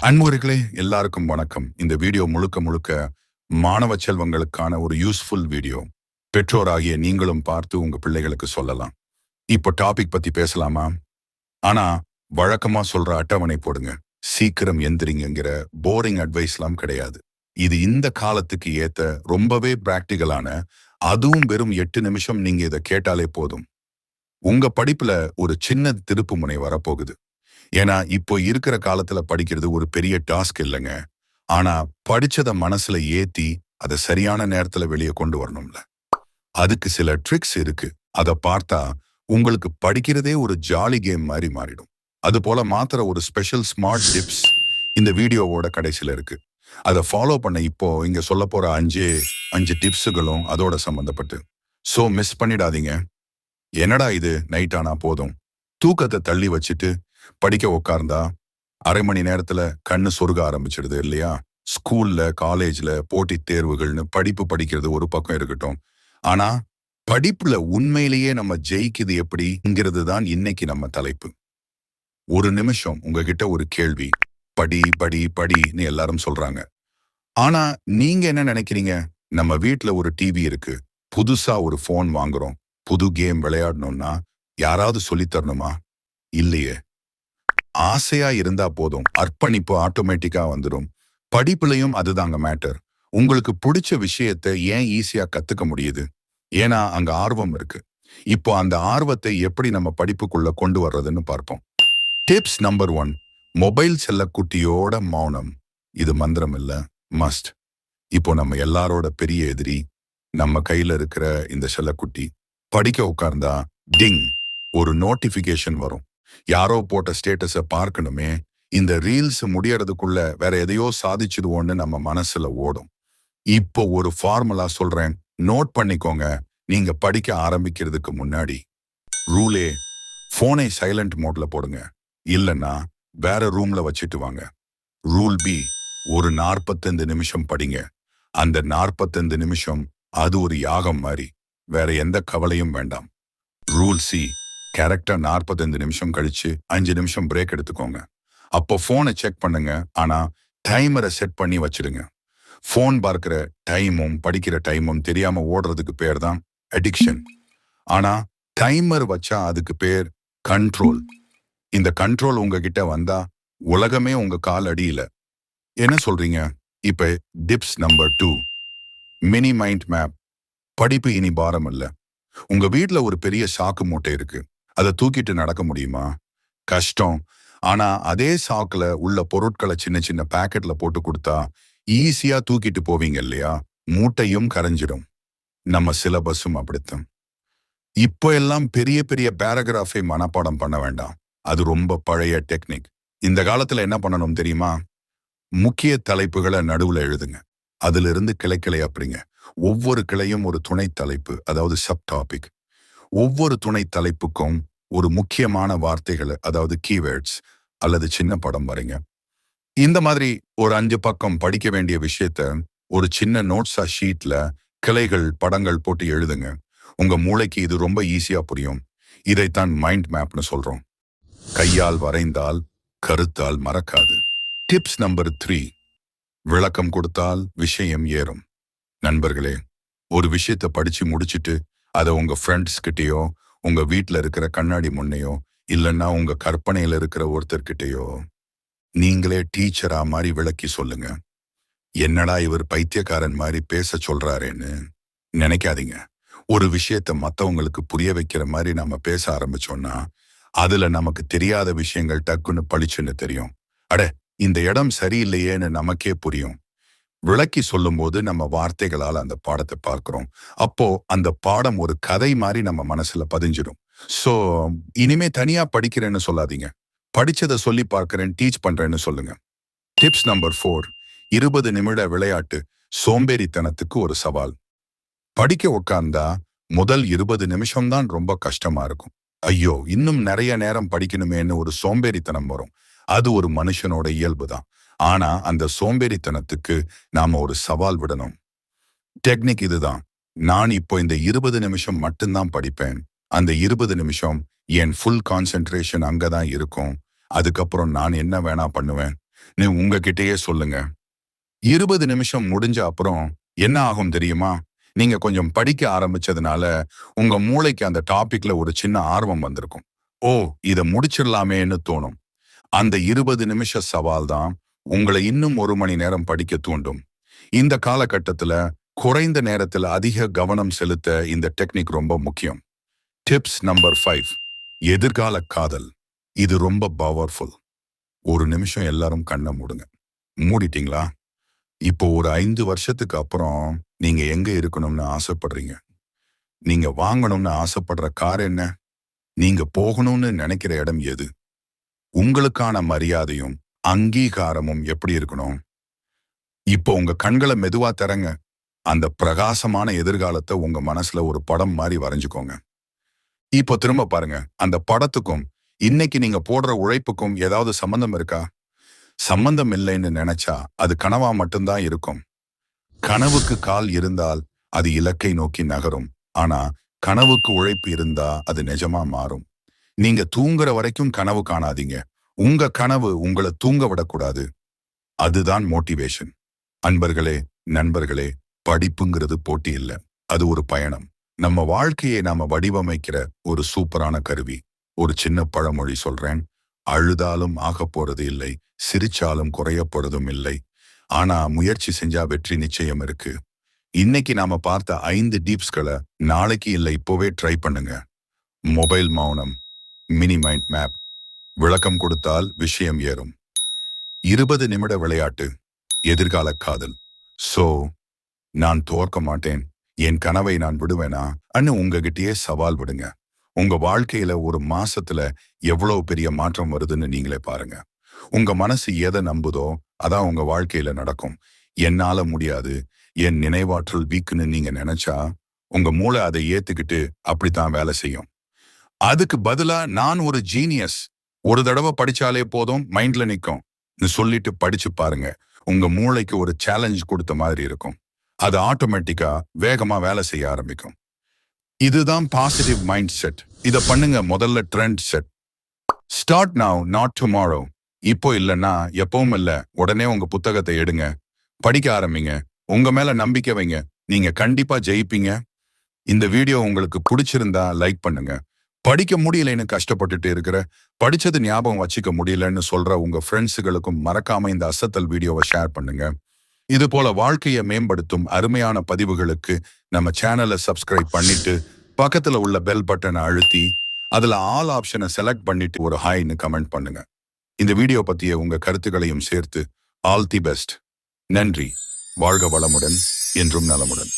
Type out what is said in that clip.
அன்புகளே எல்லாருக்கும் வணக்கம். இந்த வீடியோ முழுக்க முழுக்க மாணவ செல்வங்களுக்கான ஒரு யூஸ்ஃபுல் வீடியோ பெற்றோராகிய நீங்களும் பார்த்து உங்க பிள்ளைகளுக்கு சொல்லலாம். இப்போ டாபிக் பத்தி பேசலாமா? ஆனா வழக்கமா சொல்ற அட்டவணை போடுங்க. சீக்கிரம் எந்திரிங்கிற போரிங் அட்வைஸ்லாம் கிடையாது. இது இந்த காலத்துக்கு ஏத்த ரொம்பவே பிராக்டிகலான அதுவும் வெறும் எட்டு நிமிஷம் நீங்க இதை கேட்டாலே போதும். உங்க படிப்புல ஒரு சின்ன திருப்பு முனை வரப்போகுது. ஏன்னா இப்போ இருக்கிற காலத்துல படிக்கிறது ஒரு பெரிய டாஸ்க் இல்லைங்க. ஆனா படிச்சத மனசுல ஏத்தி அதை சரியான நேரத்துல வெளியே கொண்டு வரணும்ல. அதுக்கு சில ட்ரிக்ஸ் இருக்கு. அதை பார்த்தா உங்களுக்கு படிக்கிறதே ஒரு ஜாலி கேம் மாதிரி மாறிடும். அது போல மாத்திர ஒரு ஸ்பெஷல் ஸ்மார்ட் டிப்ஸ் இந்த வீடியோவோட கடைசியில இருக்கு. அதை ஃபாலோ பண்ண இப்போ இங்க சொல்ல போற அஞ்சு அஞ்சு டிப்ஸுகளும் அதோட சம்பந்தப்பட்டு. சோ மிஸ் பண்ணிடாதீங்க. என்னடா இது? நைட் ஆனா போதும். தூக்கத்தை தள்ளி வச்சுட்டு படிக்க உட்கார்ந்தா அரை மணி நேரத்துல கண்ணு சொருக ஆரம்பிச்சிடுது இல்லையா? ஸ்கூல்ல காலேஜ்ல போட்டித் தேர்வுகள்னு படிப்பு படிக்கிறது ஒரு பக்கம் இருக்கட்டும். ஆனா படிப்புல உண்மையிலேயே நம்ம ஜெயிக்குது எப்படிங்கிறது தான் இன்னைக்கு நம்ம தலைப்பு. ஒரு நிமிஷம் உங்ககிட்ட ஒரு கேள்வி. படி படி படின்னு எல்லாரும் சொல்றாங்க. ஆனா நீங்க என்ன நினைக்கிறீங்க? நம்ம வீட்டுல ஒரு டிவி இருக்கு. புதுசா ஒரு ஃபோன் வாங்குறோம். புது கேம் விளையாடணும்னா யாராவது சொல்லித்தரணுமா இல்லையே. ஆசையா இருந்தா போதும். அர்ப்பணிப்பு ஆட்டோமேட்டிக்கா வந்துடும் படிப்புலயும் அதுதாங்க மேட்டர் உங்களுக்கு பிடிச்ச விஷயத்தை ஏன் ஈஸியா கத்துக்க முடியுது? ஏன்னா அங்க ஆர்வம் இருக்கு. இப்போ அந்த ஆர்வத்தை எப்படி நம்ம படிப்புக்குள்ள கொண்டு வர்றதுன்னு பார்ப்போம். டிப்ஸ் நம்பர் ஒன் மொபைல் செல்லக்குட்டியோட மௌனம். இது மந்திரம் இல்ல. மஸ்ட் இப்போ நம்ம எல்லாரோட பெரிய எதிரி நம்ம கையில இருக்கிற இந்த செல்லக்குட்டி படிக்க உட்கார்ந்தா டிங் ஒரு நோட்டிபிகேஷன் வரும். யாரோ போட்ட ஸ்டேட்டஸ பார்க்கணுமே இந்த ரீல்ஸ் முடியறதுக்குள்ள வேற எதையோ சாதிச்சிடுவோன்னு நம்ம மனசுல ஓடும். இப்போ ஒரு ஃபார்முலா சொல்றேன். நோட் பண்ணிக்கோங்க. நீங்க படிக்க ஆரம்பிக்கிறதுக்கு முன்னாடி. ரூலே போனை சைலண்ட் மோட்ல போடுங்க. இல்லைன்னா வேற ரூம்ல வச்சுட்டு வாங்க. ரூல் பி ஒரு நாற்பத்தைந்து நிமிஷம் படிங்க. அந்த நாற்பத்தைந்து நிமிஷம் அது ஒரு யாகம் மாதிரி. வேற எந்த கவலையும் வேண்டாம். ரூல் சி கரெக்டா நாற்பத்தஞ்சு நிமிஷம் கழிச்சு அஞ்சு நிமிஷம் பிரேக் எடுத்துக்கோங்க. அப்போ ஃபோனை செக் பண்ணுங்க. ஆனா டைமரை செட் பண்ணி வச்சிடுங்க. ஃபோன் பார்க்கிற டைமும் படிக்கிற டைமும் தெரியாம ஓடுறதுக்கு பேர் தான் அடிக்ஷன் ஆனா டைமர் வச்சா அதுக்கு பேர் கண்ட்ரோல் இந்த கண்ட்ரோல் உங்ககிட்ட வந்தா உலகமே உங்க கால் அடியில. என்ன சொல்றீங்க? இப்ப tips number two mini mind map படிப்பு இனி பாரம் இல்லை உங்க வீட்ல ஒரு பெரிய சாக்கு மூட்டை இருக்கு. அதை தூக்கிட்டு நடக்க முடியுமா? கஷ்டம். ஆனா அதே சாக்குல உள்ள பொருட்களை சின்ன சின்ன பாக்கெட்ல போட்டு கொடுத்தா ஈஸியா தூக்கிட்டு போவீங்க இல்லையா? மூட்டையும் கரைஞ்சிடும். நம்ம சிலபஸும் அப்படித்தான். இப்போ எல்லாம் பெரிய பெரிய பேராகிராஃபை மனப்பாடம் பண்ண வேண்டாம். அது ரொம்ப பழைய டெக்னிக் இந்த காலத்துல என்ன பண்ணணும் தெரியுமா? முக்கிய தலைப்புகளை நடுவுல எழுதுங்க. அதுல இருந்து கிளை கிளை அப்படிங்க ஒவ்வொரு கிளையும் ஒரு துணை தலைப்பு அதாவது சப் டாபிக் ஒவ்வொரு துணை தலைப்புக்கும் ஒரு முக்கியமான வார்த்தைகளை அதாவது கீவேர்ட்ஸ் அல்லது சின்ன படம் வரைங்க. இந்த மாதிரி ஒரு அஞ்சு பக்கம் படிக்க வேண்டிய விஷயத்த ஒரு சின்ன நோட்ஸா ஷீட்ல கிளைகள் படங்கள் போட்டு எழுதுங்க. உங்க மூளைக்கு இது ரொம்ப ஈஸியா புரியும். இதைத்தான் மைண்ட் மேப்னு சொல்றோம். கையால் வரைந்தால் கருத்தால் மறக்காது. டிப்ஸ் நம்பர் த்ரீ விளக்கம் கொடுத்தால் விஷயம் ஏறும். நண்பர்களே ஒரு விஷயத்தை படிச்சு முடிச்சிட்டு அதை உங்கள் ஃப்ரெண்ட்ஸ் உங்கள் வீட்டில் இருக்கிற கண்ணாடி முன்னையோ இல்லைன்னா உங்கள் கற்பனையில் இருக்கிற ஒருத்தர்கிட்டயோ நீங்களே டீச்சரா மாதிரி விளக்கி சொல்லுங்க. என்னடா இவர் பைத்தியக்காரன் மாதிரி பேச சொல்றாரேன்னு நினைக்காதீங்க. ஒரு விஷயத்த மற்றவங்களுக்கு புரிய வைக்கிற மாதிரி நம்ம பேச ஆரம்பிச்சோம்னா அதுல நமக்கு தெரியாத விஷயங்கள் டக்குன்னு பளிச்சுன்னு தெரியும். அட இந்த இடம் சரியில்லையேன்னு நமக்கே புரியும். விளக்கி சொல்லும்போது நம்ம வார்த்தைகளால் அந்த பாடத்தை பார்க்கிறோம். அப்போ அந்த பாடம் ஒரு கதை மாதிரி நம்ம மனசுல பதிஞ்சிடும். சோ இனிமே தனியா படிக்கிறேன்னு சொல்லாதீங்க. படிச்சதை சொல்லி பார்க்கிறேன் டீச் பண்றேன்னு சொல்லுங்க. டிப்ஸ் நம்பர் ஃபோர் இருபது நிமிட விளையாட்டு சோம்பேறித்தனத்துக்கு ஒரு சவால். படிக்க உட்கார்ந்தா முதல் இருபது நிமிஷம் தான் ரொம்ப கஷ்டமா இருக்கும். ஐயோ இன்னும் நிறைய நேரம் படிக்கணுமேன்னு ஒரு சோம்பேறித்தனம் வரும். அது ஒரு மனுஷனோட இயல்பு தான். ஆனா அந்த சோம்பேறித்தனத்துக்கு நாம ஒரு சவால் விடணும். டெக்னிக் இதுதான். நான் இப்போ இந்த இருபது நிமிஷம் மட்டும்தான் படிப்பேன். அந்த இருபது நிமிஷம் என் ஃபுல் கான்சென்ட்ரேஷன் அங்கதான் இருக்கும். அதுக்கப்புறம் நான் என்ன வேணா பண்ணுவேன். நீ உங்ககிட்டயே சொல்லுங்க. இருபது நிமிஷம் முடிஞ்ச அப்புறம் என்ன ஆகும் தெரியுமா? நீங்க கொஞ்சம் படிக்க ஆரம்பிச்சதுனால உங்க மூளைக்கு அந்த டாபிக்ல ஒரு சின்ன ஆர்வம் வந்திருக்கும். ஓ இத முடிச்சிடலாமேன்னு தோணும். அந்த இருபது நிமிஷ சவால் தான் உங்களை இன்னும் ஒரு மணி நேரம் படிக்க தூண்டும். இந்த காலகட்டத்துல குறைந்த நேரத்துல அதிக கவனம் செலுத்த இந்த டெக்னிக் ரொம்ப முக்கியம். டிப்ஸ் நம்பர் ஃபைவ் எதிர்கால காதல். இது ரொம்ப பவர்ஃபுல். ஒரு நிமிஷம் எல்லாரும் கண்ணை மூடுங்க. மூடிட்டீங்களா? இப்போ ஒரு ஐந்து வருஷத்துக்கு அப்புறம் நீங்க எங்க இருக்கணும்னு ஆசைப்படுறீங்க? நீங்க வாங்கணும்னு ஆசைப்படுற கார் என்ன? நீங்க போகணும்னு நினைக்கிற இடம் எது? உங்களுக்கான மரியாதையும் அங்கீகாரமும் எப்படி இருக்கணும்? இப்போ உங்க கண்களை மெதுவா தரங்க அந்த பிரகாசமான எதிர்காலத்தை உங்க மனசுல ஒரு படம் மாதிரி வரைஞ்சுக்கோங்க. இப்போ திரும்ப பாருங்க. அந்த படத்துக்கும் இன்னைக்கு நீங்க போடுற உழைப்புக்கும் ஏதாவது சம்பந்தம் இருக்கா? சம்பந்தம் இல்லைன்னு நினைச்சா அது கனவா மட்டும்தான் இருக்கும். கனவுக்கு கால் இருந்தால் அது இலக்கை நோக்கி நகரும். ஆனா கனவுக்கு உழைப்பு இருந்தா அது நிஜமா மாறும். நீங்க தூங்குற வரைக்கும் கனவு காணாதீங்க. உங்க கனவு உங்களை தூங்க விடக்கூடாது. அதுதான் மோட்டிவேஷன். அன்பர்களே நண்பர்களே படிப்புங்கிறது போட்டி இல்ல. அது ஒரு பயணம். நம்ம வாழ்க்கையை நாம வடிவமைக்கிற ஒரு சூப்பரான கருவி. ஒரு சின்ன பழமொழி சொல்றேன். அழுதாலும் ஆக போறது இல்லை. சிரிச்சாலும் குறைய போறதும் இல்லை. ஆனா முயற்சி செஞ்சா வெற்றி நிச்சயம் இருக்கு. இன்னைக்கு நாம பார்த்த ஐந்து டீப்ஸ்களை நாளைக்கு இல்லை இப்போவே ட்ரை பண்ணுங்க. மொபைல் மௌனம் மினி மைண்ட் மேப் விளக்கம் கொடுத்தால் விஷயம் ஏறும். இருபது நிமிட விளையாட்டு எதிர்கால காதல். சோ நான் தோற்க மாட்டேன். என் கனவை நான் விடுவேனா? அன்னு உங்ககிட்டயே சவால் விடுங்க. உங்க வாழ்க்கையில ஒரு மாசத்துல எவ்வளவு பெரிய மாற்றம் வருதுன்னு நீங்களே பாருங்க. உங்க மனசு எதை நம்புதோ அதான் உங்க வாழ்க்கையில நடக்கும். என்னால முடியாது. என் நினைவாற்றல் வீக்குன்னு நீங்க நினைச்சா உங்க மூளை அதை ஏத்துக்கிட்டு அப்படித்தான் வேலை செய்யும். அதுக்கு பதிலா நான் ஒரு ஜீனியஸ் ஒரு தடவை படிச்சாலே போதும் மைண்ட்ல நிக்கும். சொல்லிட்டு படிச்சு பாருங்க. உங்க மூளைக்கு ஒரு சேலஞ்ச் கொடுத்த மாதிரி இருக்கும். அது ஆட்டோமேட்டிக்கா வேகமா வேலை செய்ய ஆரம்பிக்கும். இதுதான் பாசிட்டிவ் மைண்ட் செட் இத பண்ணுங்க முதல்ல trend set start now not tomorrow இப்போ இல்லைன்னா எப்பவும் இல்லை. உடனே உங்க புத்தகத்தை எடுங்க. படிக்க ஆரம்பிங்க. உங்க மேல நம்பிக்கை வைங்க. நீங்க கண்டிப்பா ஜெயிப்பீங்க. இந்த வீடியோ உங்களுக்கு பிடிச்சிருந்தா லைக் பண்ணுங்க. படிக்க முடியலைன்னு கஷ்டப்பட்டுட்டு இருக்கிற. படிச்சது ஞாபகம் வச்சுக்க முடியலன்னு சொல்ற உங்க ஃப்ரெண்ட்ஸுகளுக்கும் மறக்காம இந்த அசத்தல் வீடியோவை ஷேர் பண்ணுங்க. இது போல வாழ்க்கையை மேம்படுத்தும் அருமையான பதிவுகளுக்கு நம்ம சேனலை சப்ஸ்கிரைப் பண்ணிட்டு பக்கத்துல உள்ள பெல் பட்டனை அழுத்தி அதுல ஆல் ஆப்ஷனை செலக்ட் பண்ணிட்டு ஒரு ஹாய்னு கமெண்ட் பண்ணுங்க. இந்த வீடியோ பத்திய உங்க கருத்துக்களையும் சேர்த்து ஆல் தி பெஸ்ட் நன்றி. வாழ்க வளமுடன். என்றும் நலமுடன்.